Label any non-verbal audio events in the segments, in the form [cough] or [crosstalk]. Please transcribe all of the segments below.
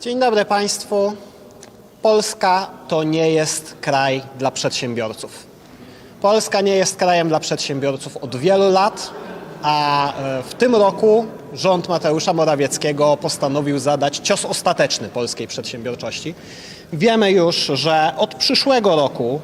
Dzień dobry Państwu. Polska to nie jest kraj dla przedsiębiorców. Polska nie jest krajem dla przedsiębiorców od wielu lat, a e, w tym roku rząd Mateusza Morawieckiego postanowił zadać cios ostateczny polskiej przedsiębiorczości. Wiemy już, że od przyszłego roku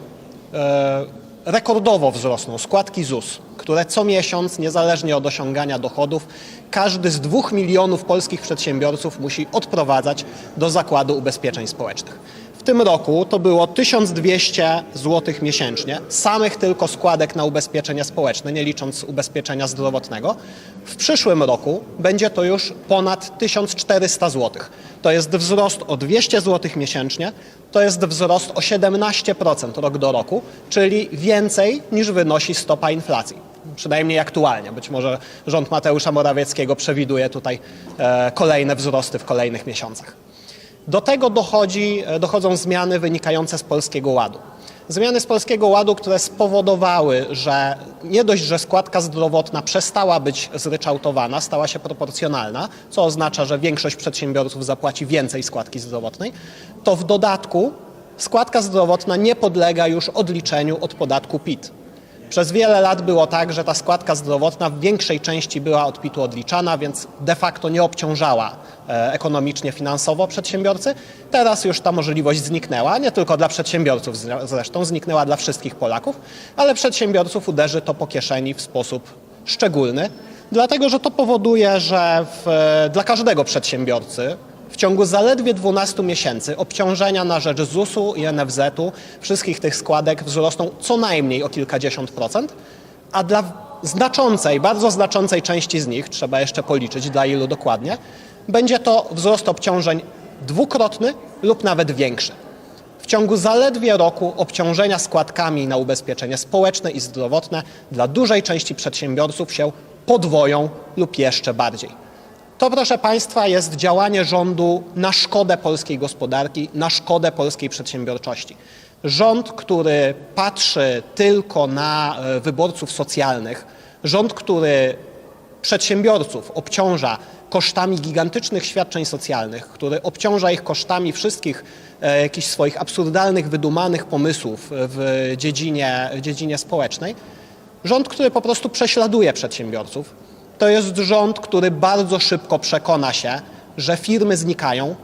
e, rekordowo wzrosną składki ZUS, które co miesiąc, niezależnie od osiągania dochodów, każdy z dwóch milionów polskich przedsiębiorców musi odprowadzać do Zakładu Ubezpieczeń Społecznych. W tym roku to było 1200 zł miesięcznie, samych tylko składek na ubezpieczenie społeczne, nie licząc ubezpieczenia zdrowotnego. W przyszłym roku będzie to już ponad 1400 zł. To jest wzrost o 200 zł miesięcznie, to jest wzrost o 17% rok do roku, czyli więcej niż wynosi stopa inflacji. Przynajmniej aktualnie. Być może rząd Mateusza Morawieckiego przewiduje tutaj e, kolejne wzrosty w kolejnych miesiącach. Do tego dochodzi, e, dochodzą zmiany wynikające z Polskiego Ładu. Zmiany z Polskiego Ładu, które spowodowały, że nie dość, że składka zdrowotna przestała być zryczałtowana, stała się proporcjonalna, co oznacza, że większość przedsiębiorców zapłaci więcej składki zdrowotnej, to w dodatku składka zdrowotna nie podlega już odliczeniu od podatku PIT. Przez wiele lat było tak, że ta składka zdrowotna w większej części była od PIT-u odliczana, więc de facto nie obciążała e, ekonomicznie, finansowo przedsiębiorcy. Teraz już ta możliwość zniknęła, nie tylko dla przedsiębiorców zre- zresztą, zniknęła dla wszystkich Polaków, ale przedsiębiorców uderzy to po kieszeni w sposób szczególny, dlatego że to powoduje, że w, e, dla każdego przedsiębiorcy w ciągu zaledwie 12 miesięcy obciążenia na rzecz ZUS-u i NFZ-u, wszystkich tych składek wzrosną co najmniej o kilkadziesiąt procent, a dla znaczącej, bardzo znaczącej części z nich, trzeba jeszcze policzyć dla ilu dokładnie, będzie to wzrost obciążeń dwukrotny lub nawet większy. W ciągu zaledwie roku obciążenia składkami na ubezpieczenie społeczne i zdrowotne dla dużej części przedsiębiorców się podwoją lub jeszcze bardziej. To, proszę Państwa, jest działanie rządu na szkodę polskiej gospodarki, na szkodę polskiej przedsiębiorczości. Rząd, który patrzy tylko na e, wyborców socjalnych, rząd, który przedsiębiorców obciąża kosztami gigantycznych świadczeń socjalnych, który obciąża ich kosztami wszystkich e, jakichś swoich absurdalnych, wydumanych pomysłów w dziedzinie, dziedzinie społecznej, rząd, który po prostu prześladuje przedsiębiorców, to jest rząd, który bardzo szybko przekona się, że firmy znikają,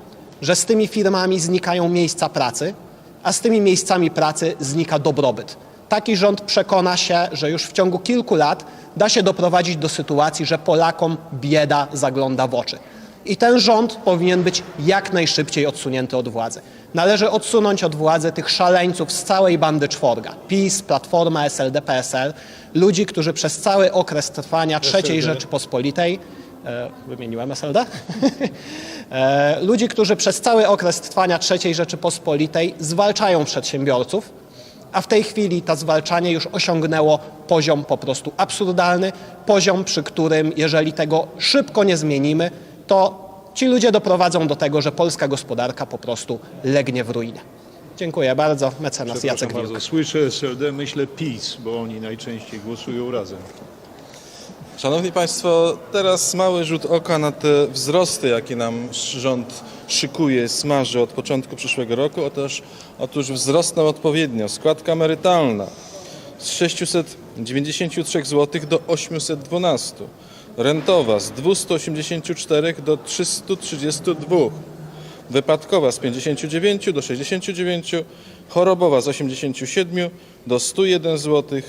że z tymi firmami znikają miejsca pracy, a z tymi miejscami pracy znika dobrobyt. Taki rząd przekona się, że już w ciągu kilku lat da się doprowadzić do sytuacji, że Polakom bieda zagląda w oczy. I ten rząd powinien być jak najszybciej odsunięty od władzy. Należy odsunąć od władzy tych szaleńców z całej bandy czworga. PiS, Platforma, SLD, PSL. Ludzi, którzy przez cały okres trwania III Rzeczypospolitej e, wymieniłem SLD? [laughs] E, Ludzi, którzy przez cały okres trwania III Rzeczypospolitej zwalczają przedsiębiorców, a w tej chwili to zwalczanie już osiągnęło poziom po prostu absurdalny, poziom, przy którym jeżeli tego szybko nie zmienimy, to ci ludzie doprowadzą do tego, że polska gospodarka po prostu legnie w ruinę. Dziękuję bardzo. Mecenas Jacek Wilk. bardzo, słyszę SLD, myślę PiS, bo oni najczęściej głosują razem. Szanowni Państwo, teraz mały rzut oka na te wzrosty, jakie nam rząd szykuje, smaży od początku przyszłego roku. Otóż, otóż wzrosną odpowiednio składka emerytalna z 693 zł do 812, rentowa z 284 do 332, wypadkowa z 59 do 69, chorobowa z 87 do 101 zł,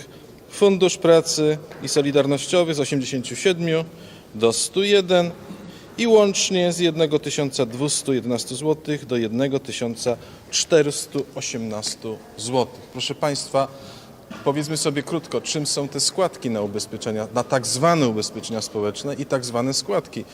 Fundusz Pracy i Solidarnościowy z 87 do 101 i łącznie z 1211 zł do 1418 zł. Proszę Państwa, powiedzmy sobie krótko, czym są te składki na ubezpieczenia, na tak zwane ubezpieczenia społeczne i tak zwane składki.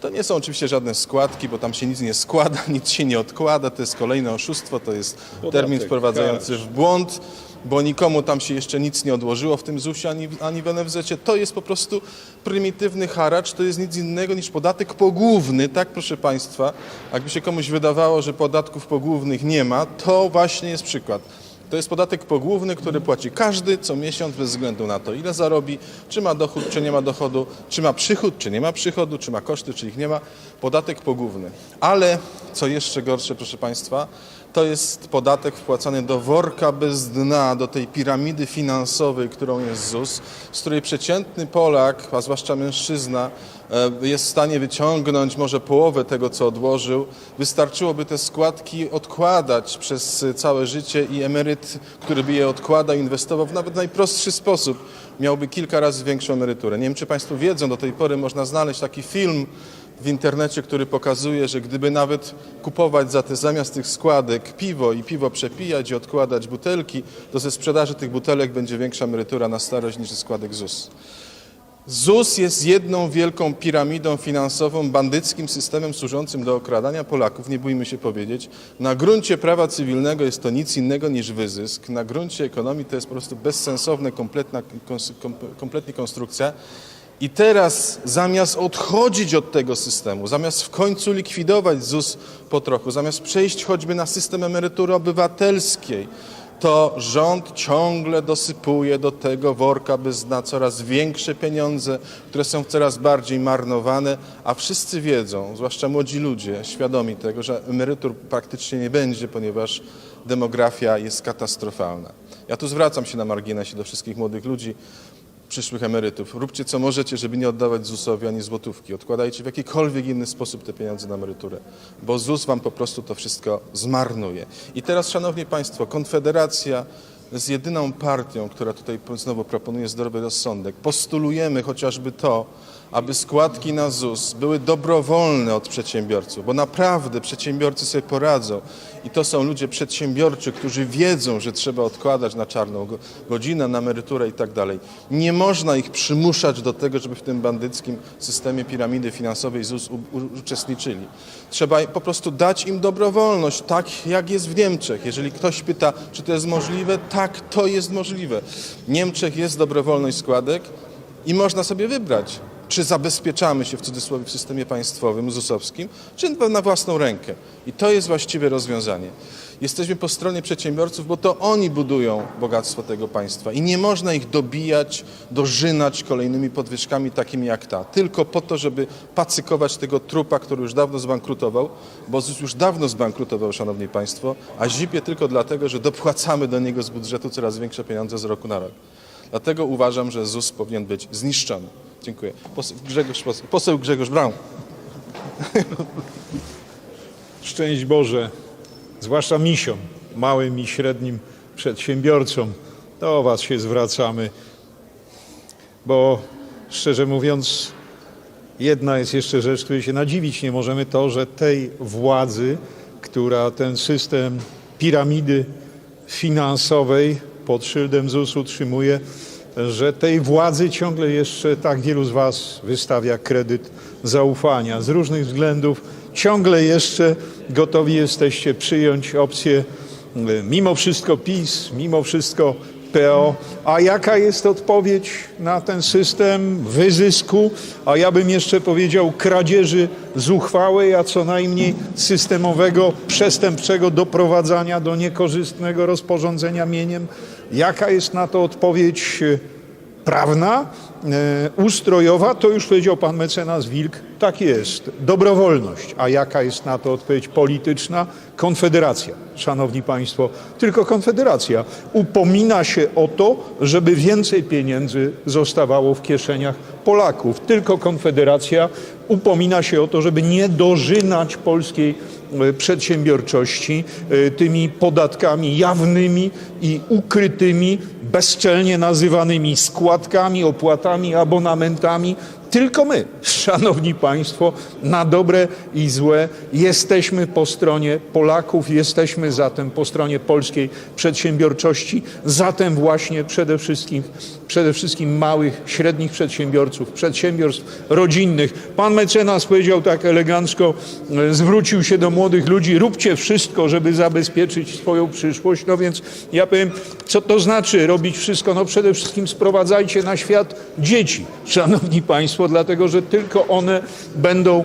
To nie są oczywiście żadne składki, bo tam się nic nie składa, [laughs] nic się nie odkłada, to jest kolejne oszustwo, to jest termin wprowadzający w błąd, bo nikomu tam się jeszcze nic nie odłożyło w tym ZUS-ie ani, ani w NFZ-cie. To jest po prostu prymitywny haracz, to jest nic innego niż podatek pogłówny, tak proszę Państwa. Jakby się komuś wydawało, że podatków pogłównych nie ma, to właśnie jest przykład. To jest podatek pogłówny, który płaci każdy co miesiąc bez względu na to, ile zarobi, czy ma dochód, czy nie ma dochodu, czy ma przychód, czy nie ma przychodu, czy ma koszty, czy ich nie ma. Podatek pogłówny. Ale co jeszcze gorsze, proszę Państwa, to jest podatek wpłacany do worka bez dna, do tej piramidy finansowej, którą jest ZUS, z której przeciętny Polak, a zwłaszcza mężczyzna, e, jest w stanie wyciągnąć może połowę tego, co odłożył. Wystarczyłoby te składki odkładać przez całe życie i emeryt, który by je odkładał, inwestował w nawet najprostszy sposób, miałby kilka razy większą emeryturę. Nie wiem, czy Państwo wiedzą, do tej pory można znaleźć taki film w internecie, który pokazuje, że gdyby nawet kupować za te zamiast tych składek piwo i piwo przepijać i odkładać butelki, to ze sprzedaży tych butelek będzie większa emerytura na starość niż ze składek ZUS. ZUS jest jedną wielką piramidą finansową, bandyckim systemem służącym do okradania Polaków, nie bójmy się powiedzieć. Na gruncie prawa cywilnego jest to nic innego niż wyzysk. Na gruncie ekonomii to jest po prostu bezsensowna, kompletna, kompletnie konstrukcja. I teraz zamiast odchodzić od tego systemu, zamiast w końcu likwidować ZUS po trochu, zamiast przejść choćby na system emerytury obywatelskiej, to rząd ciągle dosypuje do tego worka bez dna coraz większe pieniądze, które są coraz bardziej marnowane, a wszyscy wiedzą, zwłaszcza młodzi ludzie, świadomi tego, że emerytur praktycznie nie będzie, ponieważ demografia jest katastrofalna. Ja tu zwracam się na marginesie do wszystkich młodych ludzi, przyszłych emerytów. Róbcie co możecie, żeby nie oddawać ZUS-owi ani złotówki. Odkładajcie w jakikolwiek inny sposób te pieniądze na emeryturę, bo ZUS wam po prostu to wszystko zmarnuje. I teraz, szanowni państwo, Konfederacja jest jedyną partią, która tutaj znowu proponuje zdrowy rozsądek. Postulujemy chociażby to, aby składki na ZUS były dobrowolne od przedsiębiorców, bo naprawdę przedsiębiorcy sobie poradzą. I to są ludzie przedsiębiorczy, którzy wiedzą, że trzeba odkładać na czarną go- godzinę, na emeryturę i tak dalej. Nie można ich przymuszać do tego, żeby w tym bandyckim systemie piramidy finansowej ZUS uczestniczyli. Trzeba po prostu dać im dobrowolność, tak jak jest w Niemczech. Jeżeli ktoś pyta, czy to jest możliwe, tak, to jest możliwe. W Niemczech jest dobrowolność składek i można sobie wybrać, czy zabezpieczamy się w cudzysłowie w systemie państwowym, ZUS-owskim, czy na własną rękę. I to jest właściwe rozwiązanie. Jesteśmy po stronie przedsiębiorców, bo to oni budują bogactwo tego państwa i nie można ich dobijać, dożynać kolejnymi podwyżkami takimi jak ta, tylko po to, żeby pacykować tego trupa, który już dawno zbankrutował, bo ZUS już dawno zbankrutował, szanowni państwo, a zipie tylko dlatego, że dopłacamy do niego z budżetu coraz większe pieniądze z roku na rok. Dlatego uważam, że ZUS powinien być zniszczony. Dziękuję. Poseł Grzegorz, poseł Grzegorz Braun. Szczęść Boże, zwłaszcza misiom, małym i średnim przedsiębiorcom. Do Was się zwracamy, bo szczerze mówiąc, jedna jest jeszcze rzecz, której się nadziwić nie możemy, to, że tej władzy, która ten system piramidy finansowej pod szyldem ZUS utrzymuje, że tej władzy ciągle jeszcze tak wielu z Was wystawia kredyt zaufania. Z różnych względów ciągle jeszcze gotowi jesteście przyjąć opcję y, mimo wszystko PiS, mimo wszystko PO. A jaka jest odpowiedź na ten system wyzysku, a ja bym jeszcze powiedział kradzieży zuchwałej, a co najmniej systemowego, przestępczego doprowadzania do niekorzystnego rozporządzenia mieniem? Jaka jest na to odpowiedź prawna, e, ustrojowa, to już powiedział pan mecenas Wilk, tak jest, dobrowolność. A jaka jest na to odpowiedź polityczna? Konfederacja, szanowni państwo, tylko Konfederacja upomina się o to, żeby więcej pieniędzy zostawało w kieszeniach Polaków. Tylko Konfederacja upomina się o to, żeby nie dożynać polskiej e, przedsiębiorczości e, tymi podatkami jawnymi i ukrytymi, bezczelnie nazywanymi składkami, opłatami, abonamentami. Tylko my, szanowni państwo, na dobre i złe jesteśmy po stronie Polaków, jesteśmy zatem po stronie polskiej przedsiębiorczości, zatem właśnie przede wszystkim, przede wszystkim małych, średnich przedsiębiorców, przedsiębiorstw rodzinnych. Pan mecenas powiedział tak elegancko, e, zwrócił się do młodych ludzi, róbcie wszystko, żeby zabezpieczyć swoją przyszłość. No więc ja powiem, co to znaczy robić wszystko? No przede wszystkim sprowadzajcie na świat dzieci, szanowni państwo, dlatego że tylko one będą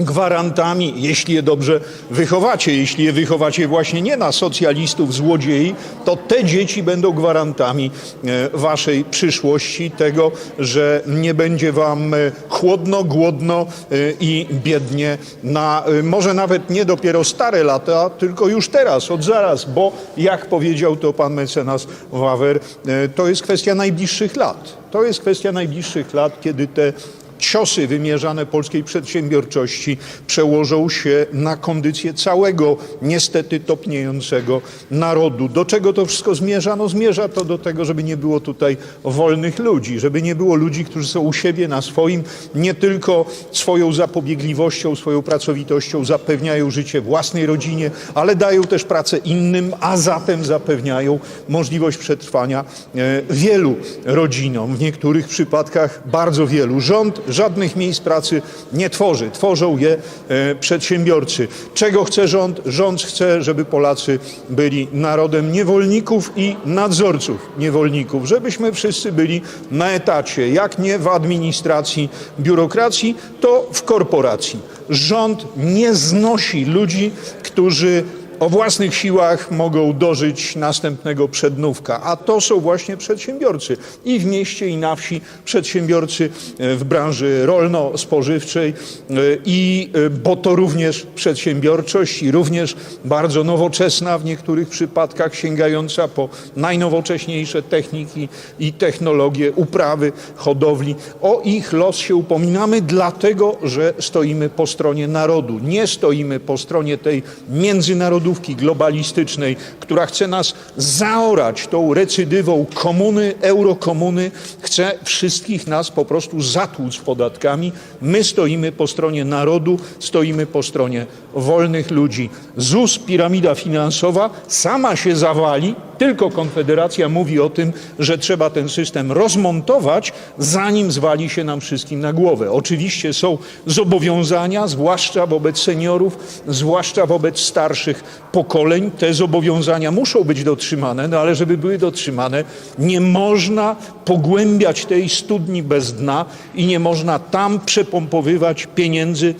gwarantami, jeśli je dobrze wychowacie, jeśli je wychowacie właśnie nie na socjalistów, złodziei, to te dzieci będą gwarantami e, waszej przyszłości, tego, że nie będzie wam e, chłodno, głodno e, i biednie na może nawet nie dopiero stare lata, tylko już teraz, od zaraz, bo jak powiedział to pan mecenas Wawer, to jest kwestia najbliższych lat. To jest kwestia najbliższych lat, kiedy te ciosy wymierzane polskiej przedsiębiorczości przełożą się na kondycję całego niestety topniejącego narodu. Do czego to wszystko zmierza? No zmierza to do tego, żeby nie było tutaj wolnych ludzi, żeby nie było ludzi, którzy są u siebie na swoim, nie tylko swoją zapobiegliwością, swoją pracowitością zapewniają życie własnej rodzinie, ale dają też pracę innym, a zatem zapewniają możliwość przetrwania e, wielu rodzinom, w niektórych przypadkach bardzo wielu. Rząd żadnych miejsc pracy nie tworzy, tworzą je e, przedsiębiorcy. Czego chce rząd? Rząd chce, żeby Polacy byli narodem niewolników i nadzorców niewolników, żebyśmy wszyscy byli na etacie, jak nie w administracji, biurokracji, to w korporacji. Rząd nie znosi ludzi, którzy o własnych siłach mogą dożyć następnego przednówka, a to są właśnie przedsiębiorcy i w mieście, i na wsi, przedsiębiorcy e, w branży rolno-spożywczej e, i e, bo to również przedsiębiorczość i również bardzo nowoczesna w niektórych przypadkach, sięgająca po najnowocześniejsze techniki i technologie uprawy, hodowli. O ich los się upominamy, dlatego że stoimy po stronie narodu. Nie stoimy po stronie tej globalistycznej, która chce nas zaorać tą recydywą komuny, eurokomuny, chce wszystkich nas po prostu zatłuc podatkami. My stoimy po stronie narodu, stoimy po stronie wolnych ludzi. ZUS, piramida finansowa, sama się zawali, tylko Konfederacja mówi o tym, że trzeba ten system rozmontować, zanim zwali się nam wszystkim na głowę. Oczywiście są zobowiązania, zwłaszcza wobec seniorów, zwłaszcza wobec starszych pokoleń. Te zobowiązania muszą być dotrzymane, no ale żeby były dotrzymane, nie można pogłębiać tej studni bez dna i nie można tam przepompowywać pieniędzy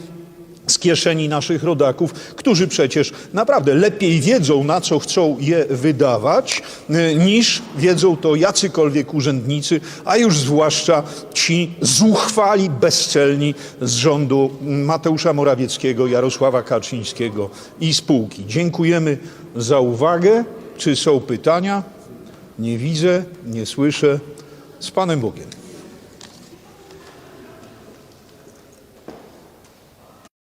z kieszeni naszych rodaków, którzy przecież naprawdę lepiej wiedzą, na co chcą je wydawać, y, niż wiedzą to jacykolwiek urzędnicy, a już zwłaszcza ci zuchwali, bezcelni z rządu Mateusza Morawieckiego, Jarosława Kaczyńskiego i spółki. Dziękujemy za uwagę. Czy są pytania? Nie widzę, nie słyszę. Z Panem Bogiem.